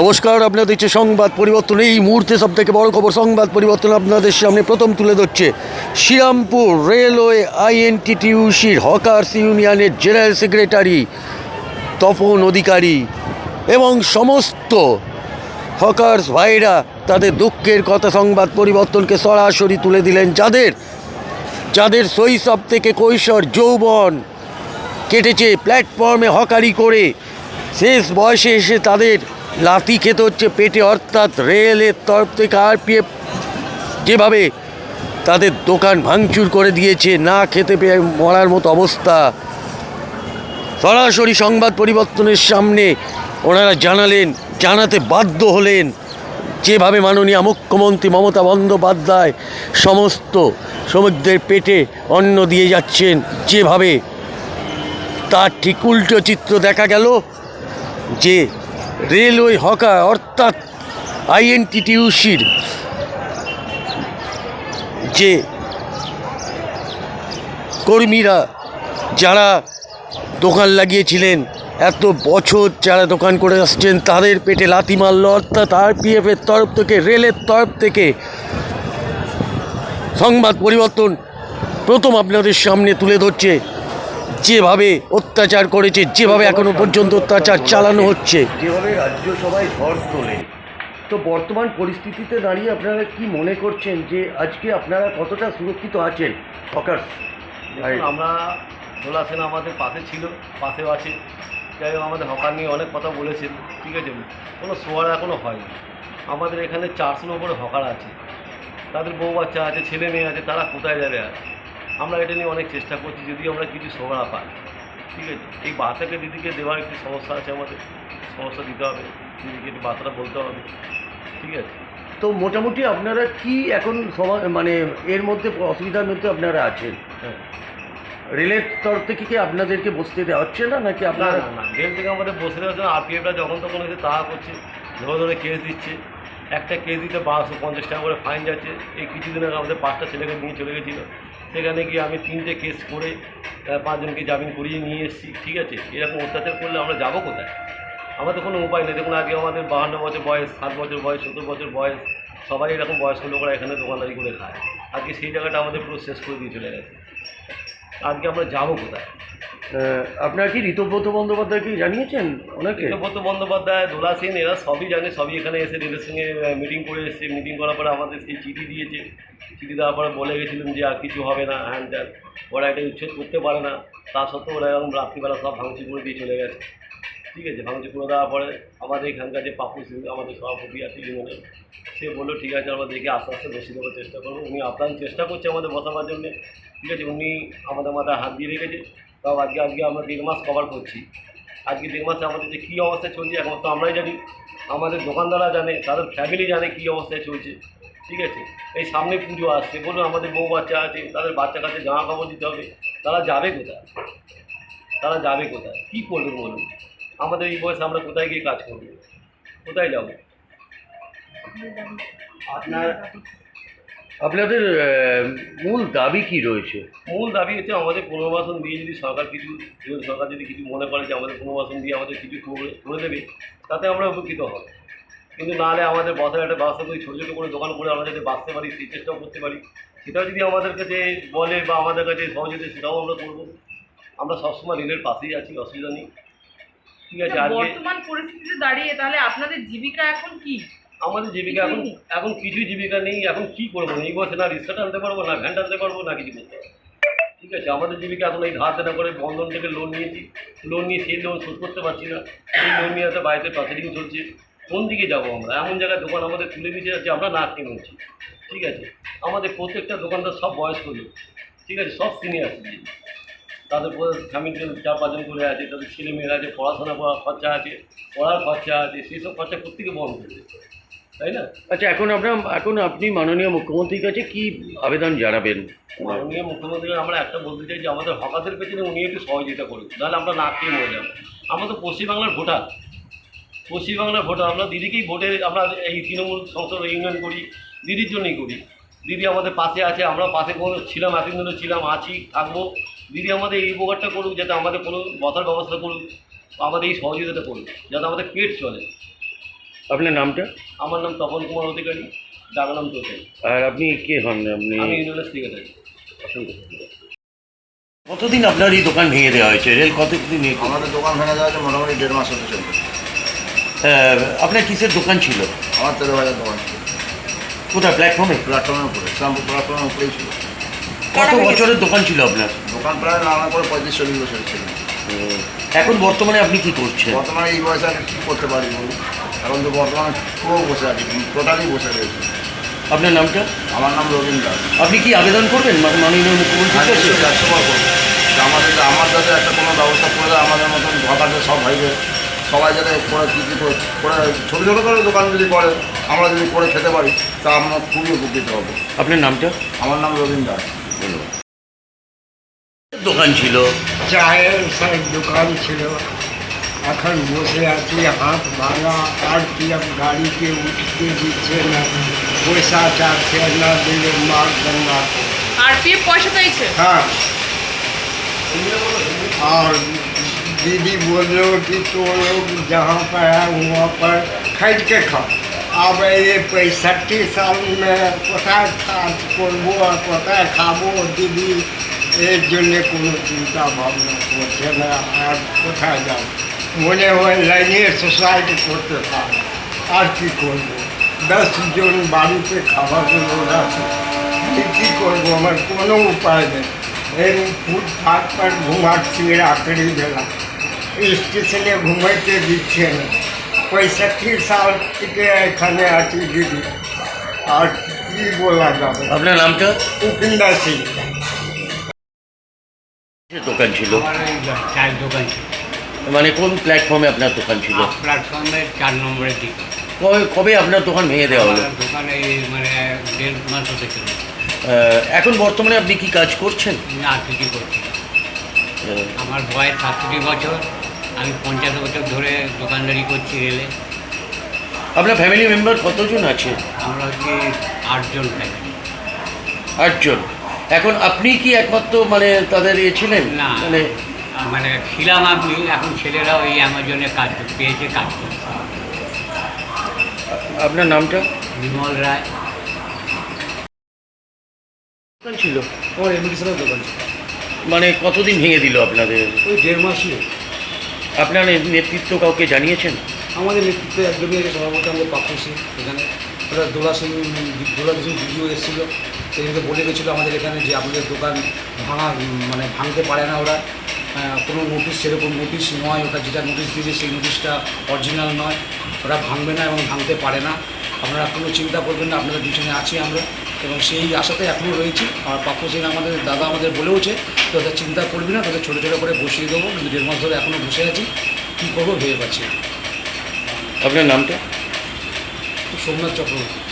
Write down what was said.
নমস্কার, আপনাদের দেখছে সংবাদ পরিবর্তন। এই মুহূর্তে সব থেকে বড় খবর, সংবাদ পরিবর্তন আপনাদের সামনে প্রথম তুলে ধরছে। শ্রীরামপুর রেলওয়ে আইএনটিটিউসির হকার্স ইউনিয়নের জেনারেল সেক্রেটারি, তপন অধিকারী এবং সমস্ত হকার্স ভাইরা তাদের দুঃখের কথা সংবাদ পরিবর্তনকে সরাসরি তুলে দিলেন। যাদের যাদের শৈশব থেকে কৈশোর যৌবন কেটেছে, প্ল্যাটফর্মে হকারি করে, শেষ বয়সে এসে তাদের লাথি খেতে হচ্ছে পেটে, অর্থাৎ রেলের তরফ থেকে আর আরপিএফ যেভাবে তাদের দোকান ভাঙচুর করে দিয়েছে, না খেতে পেয়ে মরার মতো অবস্থা। সরাসরি সংবাদ পরিবর্তনের সামনে ওনারা জানালেন, জানাতে বাধ্য হলেন, যেভাবে মাননীয় মুখ্যমন্ত্রী মমতা বন্দ্যোপাধ্যায় সমস্ত শ্রমিকদের পেটে অন্ন দিয়ে যাচ্ছেন, যেভাবে তার ঠিক উল্টো চিত্র দেখা গেল, যে রেলওয়ে হকার অর্থাৎ আইএনটিটিউসির যে কর্মীরা যারা দোকান লাগিয়েছিলেন, এত বছর যারা দোকান করে আসছেন, তাদের পেটে লাথি মারল, অর্থাৎ আরপিএফের তরফ থেকে, রেলের তরফ থেকে সংবাদ পরিবর্তন প্রথম আপনাদের সামনে তুলে ধরছে। যেভাবে অত্যাচার করেছে যেভাবে এখনও পর্যন্ত অত্যাচার চালানো হচ্ছে। যেভাবে রাজ্যসভায় ঝড় তোলে। তো বর্তমান পরিস্থিতিতে দাঁড়িয়ে আপনারা কি মনে করছেন যে আজকে আপনারা কতটা সুরক্ষিত আছেন? হকার্স আমরা দোলা সেনা আমাদের পাশে ছিল পাশেও আছে। যাই হোক আমাদের হকার নিয়ে অনেক কথা বলেছেন ঠিক আছে? কোনো সোয়ার এখনও হয়নি। আমাদের এখানে চারশোর উপরে হকার আছে। তাদের বউ বাচ্চা আছে ছেলে মেয়ে আছে তারা কোথায় যাবে আর? আমরা এটা নিয়ে অনেক চেষ্টা করছি যদি আমরা কিছু সোয়ারা পাই। ঠিক আছে? এই বাচ্চাকে দিদিকে দেওয়ার একটি সমস্যা আছে আমাদের। সমস্যা দিতে হবে। দিদিকে একটু বাচ্চাটা বলতে হবে। ঠিক আছে? তো মোটামুটি আপনারা কি এখন মানে এর মধ্যে অসুবিধার মধ্যে আপনারা আছেন? হ্যাঁ। রেলের তরফ থেকে কি আপনাদেরকে বসতে দেওয়া হচ্ছে না নাকি না আপনারা না না। জেল থেকে আমাদের বসে রয়েছে আরপিএফটা যখন তখন এসে তাহা করছে ধরে ধরে কেস দিচ্ছে। একটা কেস দিতে বারোশো পঞ্চাশ টাকা করে ফাইন যাচ্ছে। এই কিছুদিন আগে আমাদের পাঁচটা ছেলেকে নিয়ে চলে গেছিল। সেখানে গিয়ে আমি তিনটে কেস করে পাঁচজনকে জামিন করিয়ে নিয়ে এসেছি, ঠিক আছে? এরকম অত্যাচার করলে আমরা যাব কোথায়? আমাদের কোনো উপায় নেই। দেখুন, আগে আমাদের বাহান্ন বছর বয়স সাত বছর বয়স, সত্তর বছর বয়স, সবাই এরকম বয়স্ক লোকরা এখানে দোকানদারি করে খায়। আজকে সেই জায়গাটা আমাদের পুরো শেষ করে দিয়ে চলে গেছে। আজকে আমরা যাব কোথায়? আপনারা কি ঋতব্রত বন্দ্যোপাধ্যায়কে জানিয়েছেন ওনাকে? কৃষ্ণপত্র বন্দ্যোপাধ্যায় দোলা সেন এরা সবই জানে, সবই এখানে এসে রেলের সঙ্গে মিটিং করে এসেছে মিটিং করার পরে আমাদের সেই চিঠি দিয়েছে। চিঠি দেওয়ার পরে বলে গেছিলেন যে আর কিছু হবে না হ্যান ত্যান ওরা এটা উচ্ছেদ করতে পারে না। তা সত্ত্বেও ওরা এরকম রাত্রিবেলা সব ভাঙচি করে দিয়ে চলে গেছে। ঠিক আছে ভাঙচুর করে দেওয়ার পরে আমাদের এখানকার যে পাপু সিং, আমাদের সভাপতি আছে ইউনিয়নের, সে বলল, ঠিক আছে, আমরা দেখে আস্তে আস্তে বসিয়ে দেওয়ার চেষ্টা করব। উনি আপ্রাণ চেষ্টা করছে আমাদের বসাবার জন্য। ঠিক আছে, উনি আমাদের মাথায় হাত দিয়ে রেখেছে। তাও আজকে আজকে আমরা দেড় মাস কভার করছি। আজকে দেড় মাসে আমাদের যে কী অবস্থায় চলছে একমাত্র আমরাই জানি। আমাদের দোকানদাররা জানে তাদের ফ্যামিলি জানে কী অবস্থায় চলছে। ঠিক আছে? এই সামনে পুজো আসছে বলুন আমাদের বউ বাচ্চা আছে তাদের বাচ্চা কাছে জামা কাপড় দিতে হবে। তারা যাবে কোথায়? তারা যাবে কোথায়? কী করবে বলুন? আমাদের এই বয়সে আমরা কোথায় গিয়ে কাজ করব? কোথায় যাব। আপনার আপনাদের মূল দাবি কি রয়েছে? মূল দাবি হচ্ছে আমাদের পুনর্বাসন দিয়ে যদি সরকার কিছু সরকার যদি কিছু মনে করে যে আমাদের পুনর্বাসন দিয়ে আমাদের কিছু করে দেবে তাতে আমরা উপকৃত হব। কিন্তু নাহলে আমাদের বসার একটা ব্যবস্থা করে ছোটো ছোটো করে দোকান করে আমরা যাতে বাঁচতে পারি সেই চেষ্টাও করতে পারি। সেটাও যদি আমাদের কাছে বলে বা আমাদের কাছে সহযোগিতা সেটাও আমরা করব। আমরা সবসময় রেলের পাশেই আছি অসুবিধা নেই। ঠিক আছে বর্তমান পরিস্থিতিতে দাঁড়িয়ে তাহলে আপনাদের জীবিকা এখন কি? আমাদের জীবিকা এখন এখন কিছুই জীবিকা নেই এখন কী করব? বছর না রিক্সা টানতে পারব না ভ্যান টানতে পারব না কিছু করতে পারব। ঠিক আছে আমাদের জীবিকা এখন এই ধার দেনা করে বন্ধন থেকে লোন নিয়েছি। লোন নিয়ে সেই লোন শোধ করতে পারছি না। সেই লোন নিয়ে একটা বাড়িতে প্রসেডিং চলছে। কোন দিকে যাব আমরা? এমন জায়গায় দোকান আমাদের তুলে দিতে যাচ্ছে আমরা না কিনে হচ্ছি ঠিক আছে আমাদের প্রত্যেকটা দোকানদার সব বয়স্ক লোক। ঠিক আছে সব সিনিয়র সিটিজেন তাদের ফ্যামিলি চার পাঁচজন করে আছে তাদের ছেলে মেয়েরা আছে পড়াশোনা করার খরচা আছে পড়ার খরচা আছে সেই সব খরচা প্রত্যেকে বহন করবে। তাই না? আচ্ছা এখন আপনার এখন আপনি মাননীয় মুখ্যমন্ত্রীর কাছে কি আবেদন জানাবেন? মাননীয় মুখ্যমন্ত্রী আমরা একটা বলতে চাই যে আমাদের হকারদের পেছনে উনি একটু সহযোগিতা করুন নাহলে আমরা না খেয়ে মরে যাব। আমরা তো পশ্চিমবাংলার ভোটার। পশ্চিমবাংলার ভোটার আমরা দিদিকেই ভোটে আমরা এই তৃণমূল সংসদ ইউনিয়ন করি দিদির জন্যই করি। দিদি আমাদের পাশে আছে আমরা পাশে কোনো ছিলাম এতদিন ধরে ছিলাম আছি থাকব। দিদি আমাদের এই উপকারটা করুক যাতে আমাদের কোনো বসার ব্যবস্থা করুক আমাদের এই সহযোগিতাটা করুক যাতে আমাদের পেট চলে। আপনার নামটা? আমার নাম তপন কুমার অধিকারী ডাক নাম তোষেন আর আপনি কে হন? আপনি আমি ইউনিয়নের সেক্রেটারি অসংখ্য ধন্যবাদ। কতদিন আপনার এই দোকান ভেঙে দেওয়া হয়েছে? রেল কতদিন আমাদের দোকান ভেঙে যাওয়া হচ্ছে মোটামুটি দেড় মাস হতে চলবে আহ, আপনার কিসের দোকান ছিল? আমার তেরো হাজার দোকান ছিল। কোথায়? প্ল্যাটফর্মে? প্ল্যাটফর্মের উপরে ইসলামপুর প্ল্যাটফর্মের উপরেই ছিল। কত বছরের দোকান ছিল আপনার? দোকান প্রায় নানা করে পঁয়ত্রিশ চল্লিশ বছর ছিল। এখন বর্তমানে আপনি কি করছেন? বর্তমানে এই বয়সে আমি কী করতে পারি বলুন? এখন তো বর্তমানে পুরো বসে আছি টোটালি বসে রয়েছে। আপনার নামটা? আমার নাম রবীন্দ্র আপনি কি আবেদন করবেন? মা- মাননীয় বার করব। আমাদের আমার যাতে একটা কোনো ব্যবস্থা করে দেয় আমাদের মতন ঘটাতে সব ভাইদের সবাই যাতে করে কী কী করে ছোটো ছোটো করে দোকান যদি করে আমরা যদি করে খেতে পারি তা আমরা খুবই উপকৃত হব। আপনার নামটা? আমার নাম রবীন্দ্র দাস। ধন্যবাদ দোকান ছিল। চায়ের সব দোকান ছিল। अखन से अति हाथ भागा आर पी एफ़ गाड़ी के उसके पीछे न पैसा चार चाहते न दिले मार गंगा। को आर पी एफ़ पैसा चाहिए हाँ। और दीदी बोल रहे हो कि तो लोग जहाँ पर है वहाँ पर खरीद के खा अब ये पैंसठ साल में कोथा खा करबो और कोथा खाबो दीदी एक जन को चिंता भावना को कोथा जाओ। কোথায় যাব মনে হয় লাইনের সোসাইটি করতে পারে আর কি করব দশ জন বাড়িতে খাবার লোক আছে আমি কী করব আমার কোনো উপায় নেই এই ফুটপাথ पर ঘুমাচ্ছি রাত্রি বেলা স্টেশনে ঘুমাইতে দিচ্ছে না পঁয়ষট্টি সাল থেকে এখানে আছি দিদি আর কি বলা যাবে আপনার নামটা উপিন্দর সিং কিসের দোকান ছিল আমার ওই চায়ের দোকান ছিল মানে কোন প্ল্যাটফর্মে আপনার দোকান ছিল? প্ল্যাটফর্মের চার নম্বরের দিকে কবে কবে আপনার দোকান ভেঙে দেওয়া হলো? দোকানে মানে দেড় মাস হতে এখন বর্তমানে আপনি কি কাজ করছেন? না কিছু করছি। না। আমার বয়স সাতষট্টি বছর। আমি পঞ্চাশ বছর ধরে দোকানদারি করছি রেলে। আপনার ফ্যামিলি মেম্বার কতজন আছে? আমরা হচ্ছে আটজন ফ্যামিলি আটজন। এখন আপনি কি একমাত্র মানে তাদের ইয়ে ছিলেন? না। মানে মানে ছিলাম আপনি এখন ছেলেরা ওই অ্যামাজনে কাজ পেয়েছে কাজ করছে। আপনার নামটা? বিমল রায়। দোকান ছিল আমার এমডিসনের দোকান ছিল। মানে কতদিন ভেঙে দিল আপনাদের? ওই দেড় মাসই আপনার নেতৃত্ব কাউকে জানিয়েছেন? আমাদের নেতৃত্বে একদমই আছে সভাপতি আমাদের পাপ্পু সিং এখানে। ওরা দোলা সিং দোলা সিং এসেছিল সেদিনকে বলে গেছিল আমাদের এখানে যে আপনাদের দোকান ভাঙা মানে ভাঙতে পারে না ওরা। কোনো নোটিশ সেরকম নোটিশ নয়। ওটা যেটা নোটিশ দিয়েছে সেই নোটিশটা অরিজিনাল নয়। ওরা ভাঙবে না এবং ভাঙতে পারে না। আপনারা কোনো চিন্তা করবেন না আপনাদের পিছনে আছি আমরা। এবং সেই আশাতে এখনও রয়েছি। আর পাপ্পু সিং আমাদের দাদা আমাদের বলেওছে তোদের চিন্তা করবি না তোদের ছোটো ছোটো করে বসিয়ে দেবো। কিন্তু দেড় মাস ধরে এখনও বসে আছি। কী করব ভেবে পাচ্ছি আপনার নামটা? সোমনাথ চক্রবর্তী।